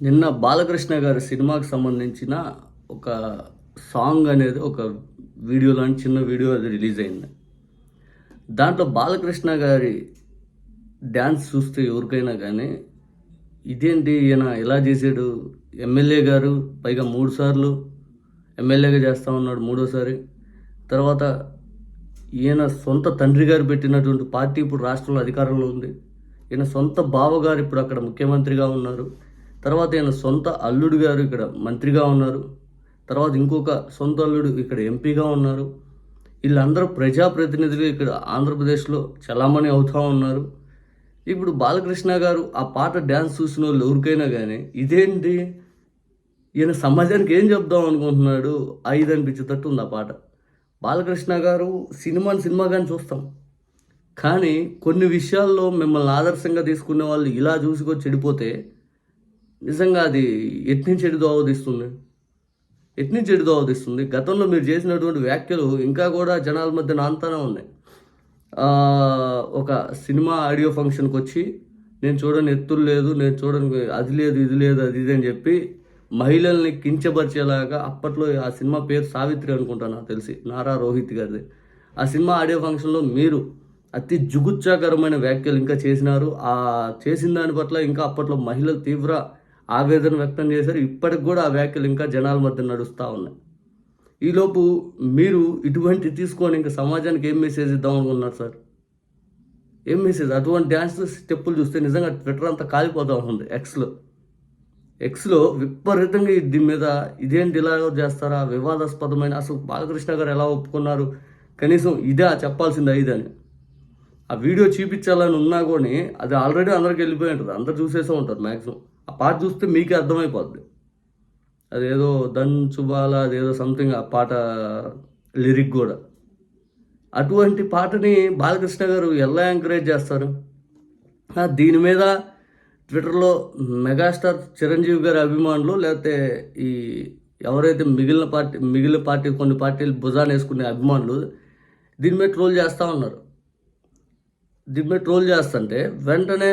నిన్న బాలకృష్ణ గారి సినిమాకి సంబంధించిన ఒక సాంగ్ అనేది ఒక వీడియో లాంటి చిన్న వీడియో అది రిలీజ్ అయింది. దాంట్లో బాలకృష్ణ గారి డ్యాన్స్ చూస్తే ఎవరికైనా కానీ ఇదేంటి ఈయన ఎలా చేసాడు? ఎమ్మెల్యే గారు పైగా మూడు సార్లు ఎమ్మెల్యేగా చేస్తూ ఉన్నాడు మూడోసారి. తర్వాత ఈయన సొంత తండ్రి గారు పెట్టినటువంటి పార్టీ ఇప్పుడు రాష్ట్రంలో అధికారంలో ఉంది. ఈయన సొంత బావగారు ఇప్పుడు అక్కడ ముఖ్యమంత్రిగా ఉన్నారు. తర్వాత ఈయన సొంత అల్లుడు గారు ఇక్కడ మంత్రిగా ఉన్నారు. తర్వాత ఇంకొక సొంత అల్లుడు ఇక్కడ ఎంపీగా ఉన్నారు. వీళ్ళందరూ ప్రజాప్రతినిధులు ఇక్కడ ఆంధ్రప్రదేశ్లో చలామణి అవుతూ ఉన్నారు. ఇప్పుడు బాలకృష్ణ గారు ఆ పాట డ్యాన్స్ చూసిన వాళ్ళు ఎవరికైనా కానీ ఇదేంటి? ఈయన సమాజానికి ఏం చెప్దాం అనుకుంటున్నాడు? ఐదు అనిపించేటట్టు ఉంది ఆ పాట. బాలకృష్ణ గారు సినిమాని సినిమాగాని చూస్తాం. కానీ కొన్ని విషయాల్లో మిమ్మల్ని ఆదర్శంగా తీసుకునే వాళ్ళు ఇలా చూసుకో చెడిపోతే నిజంగా అది ఎట్నుంచి చెడు దోవదీస్తుంది ఎట్నుంచి చెడు గతంలో మీరు చేసినటువంటి వ్యాఖ్యలు ఇంకా కూడా జనాల మధ్య నాంతానే ఉన్నాయి. ఒక సినిమా ఆడియో ఫంక్షన్కి వచ్చి నేను చూడని ఎత్తులు లేదు నేను చూడని అది లేదు ఇది లేదు అది ఇది అని చెప్పి మహిళల్ని కించపరిచేలాగా అప్పట్లో ఆ సినిమా పేరు సావిత్రి అనుకుంటా నాకు తెలిసి నారా రోహిత్ గారిది. ఆ సినిమా ఆడియో ఫంక్షన్లో మీరు అతి జుగుచ్చాకరమైన వ్యాఖ్యలు ఇంకా చేసినారు. ఆ చేసిన దాని పట్ల ఇంకా అప్పట్లో మహిళలు తీవ్ర ఆవేదన వ్యక్తం చేశారు. ఇప్పటికి కూడా ఆ వ్యాఖ్యలు ఇంకా జనాల మధ్య నడుస్తూ ఉన్నాయి. ఈలోపు మీరు ఇటువంటి తీసుకొని ఇంకా సమాజానికి ఏం మెసేజ్ ఇద్దాం అనుకున్నారు సార్ ఏం మెసేజ్ అటువంటి డ్యాన్స్ స్టెప్పులు చూస్తే నిజంగా ట్విట్టర్ అంతా కాలిపోతూ ఉంది ఎక్స్లో ఎక్స్లో విపరీతంగా దీని మీద ఇదేంటి ఇలా చేస్తారా? వివాదాస్పదమైన అసలు బాలకృష్ణ గారు ఎలా ఒప్పుకున్నారు? కనీసం ఇదే చెప్పాల్సింది ఇదని ఆ వీడియో చూపించాలని ఉన్నా కానీ అది ఆల్రెడీ అందరికి వెళ్ళిపోయి ఉంటుంది. అందరు చూసేసే ఉంటారు మ్యాక్సిమం ఆ పాట చూస్తే మీకే అర్థమైపోద్ది. అదేదో దన్ చుబాల అదేదో సంథింగ్ ఆ పాట లిరిక్ కూడా. అటువంటి పాటని బాలకృష్ణ గారు ఎలా ఎంకరేజ్ చేస్తారు? దీని మీద ట్విట్టర్లో మెగాస్టార్ చిరంజీవి గారి అభిమానులు లేకపోతే ఈ ఎవరైతే మిగిలిన పార్టీ మిగిలిన పార్టీ కొన్ని పార్టీలు భుజాన్ని వేసుకునే అభిమానులు దీని మీద ట్రోల్ చేస్తూ ఉన్నారు. దీని మీద ట్రోల్ చేస్తుంటే వెంటనే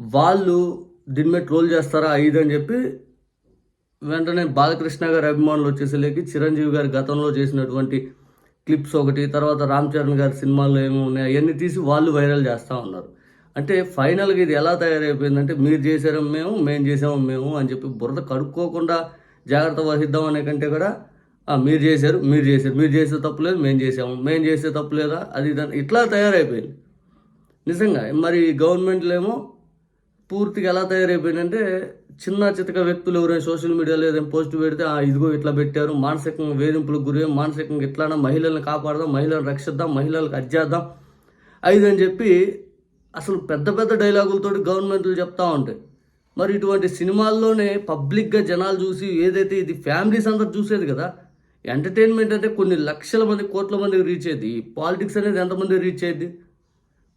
వాళ్ళు దీని మీద ట్రోల్ చేస్తారా ఐదు అని చెప్పి వెంటనే బాలకృష్ణ గారి అభిమానులు వచ్చేసరికి చిరంజీవి గారి గతంలో చేసినటువంటి క్లిప్స్ ఒకటి తర్వాత రామ్ చరణ్ గారి సినిమాల్లో ఏమి ఉన్నాయి అవన్నీ తీసి వాళ్ళు వైరల్ చేస్తూ ఉన్నారు. అంటే ఫైనల్గా ఇది ఎలా తయారైపోయిందంటే మీరు చేసారు మేము మేము చేసాము మేము అని చెప్పి బురద కడుక్కోకుండా జాగ్రత్త వహిద్దాం అనే కంటే కూడా మీరు చేశారు మీరు చేశారు మీరు చేసే తప్పు లేదు మేము చేసాము మేము చేసే తప్పు లేదా? అది ఇట్లా తయారైపోయింది. నిజంగా మరి గవర్నమెంట్లేమో పూర్తిగా ఎలా తయారైపోయిందంటే చిన్న చితక వ్యక్తులు ఎవరైనా సోషల్ మీడియాలో ఏదైనా పోస్ట్ పెడితే ఇదిగో ఇట్లా పెట్టారు మానసికంగా వేధింపులకు గురి మానసికంగా ఇట్లానా మహిళల్ని కాపాడదాం మహిళలను రక్షిద్దాం మహిళలకు అజ్జేద్దాం అయిదు అని చెప్పి అసలు పెద్ద పెద్ద డైలాగులతోటి గవర్నమెంట్లు చెప్తా ఉంటాయి. మరి ఇటువంటి సినిమాల్లోనే పబ్లిక్గా జనాలు చూసి ఏదైతే ఇది ఫ్యామిలీస్ అందరు చూసేది కదా ఎంటర్టైన్మెంట్ అంటే కొన్ని లక్షల మంది కోట్ల మందికి రీచ్ అయ్యేది. పాలిటిక్స్ అనేది ఎంతమంది రీచ్ అయ్యేది?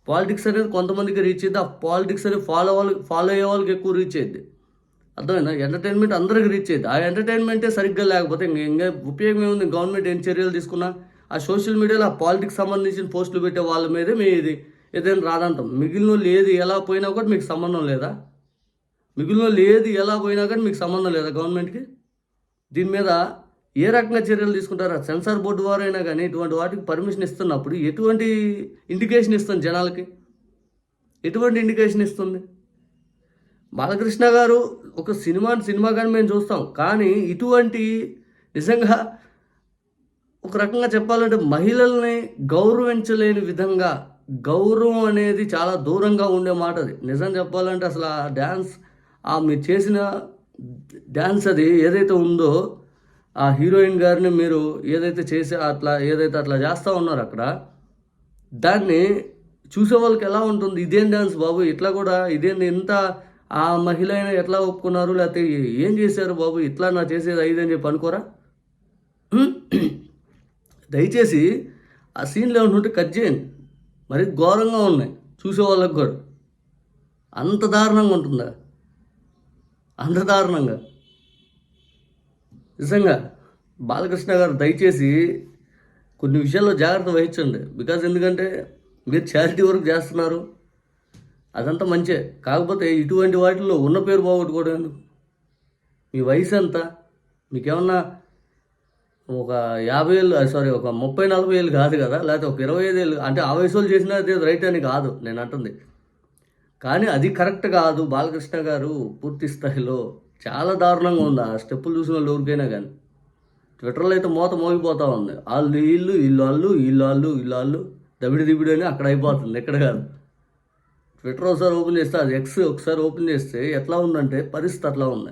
పాలిటిక్స్ అనేది కొంతమందికి రీచ్ అయ్యింది ఆ పాలిటిక్స్ అనేది ఫాలో వాళ్ళకి ఫాలో అయ్యే వాళ్ళకి ఎక్కువ రీచ్ అయ్యింది అర్థమైందా? ఎంటర్టైన్మెంట్ అందరికి రీచ్ అయ్యింది ఆ ఎంటర్టైన్మెంటే సరిగ్గా లేకపోతే ఇంకా ఇంకా ఉపయోగం ఏముంది? గవర్నమెంట్ ఏం చర్యలు తీసుకున్నా? ఆ సోషల్ మీడియాలో ఆ పాలిటిక్స్ సంబంధించిన పోస్టులు పెట్టే వాళ్ళ మీదే మీ ఇది ఏదైనా రాదంటాం. మిగిలిన వాళ్ళు ఏది ఎలా పోయినా కూడా మీకు సంబంధం లేదా? మిగిలిన వాళ్ళు ఏది ఎలా పోయినా కానీ మీకు సంబంధం లేదా గవర్నమెంట్కి దీని మీద ఏ రకంగా చర్యలు తీసుకుంటారా? సెన్సార్ బోర్డు వారైనా కానీ ఇటువంటి వాటికి పర్మిషన్ ఇస్తున్నప్పుడు ఎటువంటి ఇండికేషన్ ఇస్తుంది జనాలకి? ఎటువంటి ఇండికేషన్ ఇస్తుంది? బాలకృష్ణ గారు ఒక సినిమాని సినిమా కానీ మేము చూస్తాం. కానీ ఇటువంటి నిజంగా ఒక రకంగా చెప్పాలంటే మహిళల్ని గౌరవించలేని విధంగా గౌరవం అనేది చాలా దూరంగా ఉండే మాట అది. నిజం చెప్పాలంటే అసలు ఆ డ్యాన్స్ ఆ మీరు చేసిన డ్యాన్స్ అది ఏదైతే ఉందో ఆ హీరోయిన్ గారిని మీరు ఏదైతే చేసి అట్లా ఏదైతే అట్లా చేస్తూ ఉన్నారో అక్కడ దాన్ని చూసే వాళ్ళకి ఎలా ఉంటుంది? ఇదేం డ్యాన్స్ బాబు? ఇట్లా కూడా ఇదేంది? ఇంత ఆ మహిళ అయినా ఎట్లా ఒప్పుకున్నారు? లేకపోతే ఏం చేశారు బాబు? ఇట్లా నా చేసేది ఐదు అని చెప్పి అనుకోరా? దయచేసి ఆ సీన్లు ఉంటుంటే ఉంటే కట్ చేయండి. మరి ఘోరంగా ఉన్నాయి. చూసే వాళ్ళకి కూడా. అంత దారుణంగా ఉంటుందా? అంత దారుణంగా. నిజంగా బాలకృష్ణ గారు దయచేసి కొన్ని విషయాల్లో జాగ్రత్త వహించండి. బికాజ్ ఎందుకంటే మీరు చారిటీ వర్క్ చేస్తున్నారు. అదంతా మంచే. కాకపోతే ఇటువంటి వాటిల్లో ఉన్న పేరు పోగొట్టుకోవడం మీ వయసు ఎంత? మీకేమన్నా ఒక యాభై ఏళ్ళు సారీ ఒక ముప్పై నలభై ఏళ్ళు కాదు కదా? లేకపోతే ఒక ఇరవై ఐదు ఏళ్ళు అంటే ఆ వయసు వాళ్ళు చేసినా అది రైట్ అని కాదు నేను అంటుంది. కానీ అది కరెక్ట్ కాదు. బాలకృష్ణ గారు పూర్తి స్థాయిలో చాలా దారుణంగా ఉంది. ఆ స్టెప్పులు చూసిన వాళ్ళు ఎవరికైనా కానీ. ట్విట్టర్లో అయితే మూత మోగిపోతూ ఉంది. వాళ్ళు వీళ్ళు వీళ్ళు వాళ్ళు వీళ్ళు వాళ్ళు వీళ్ళు వాళ్ళు. దబిడి దిబిడి అని అక్కడ అయిపోతుంది. ఎక్కడ కాదు. ట్విట్టర్ ఒకసారి ఓపెన్ చేస్తే అది ఎక్స్ ఒకసారి ఓపెన్ చేస్తే ఎట్లా ఉందంటే పరిస్థితి అట్లా ఉంది.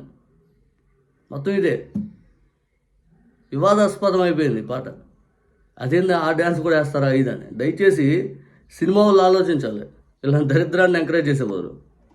మొత్తం ఇదే. వివాదాస్పదం అయిపోయింది పాట. అదేంది ఆ డ్యాన్స్ కూడా వేస్తారా ఇదని. దయచేసి సినిమా వాళ్ళు ఆలోచించాలి. ఇలా దరిద్రాన్ని ఎంకరేజ్ చేసేవారు.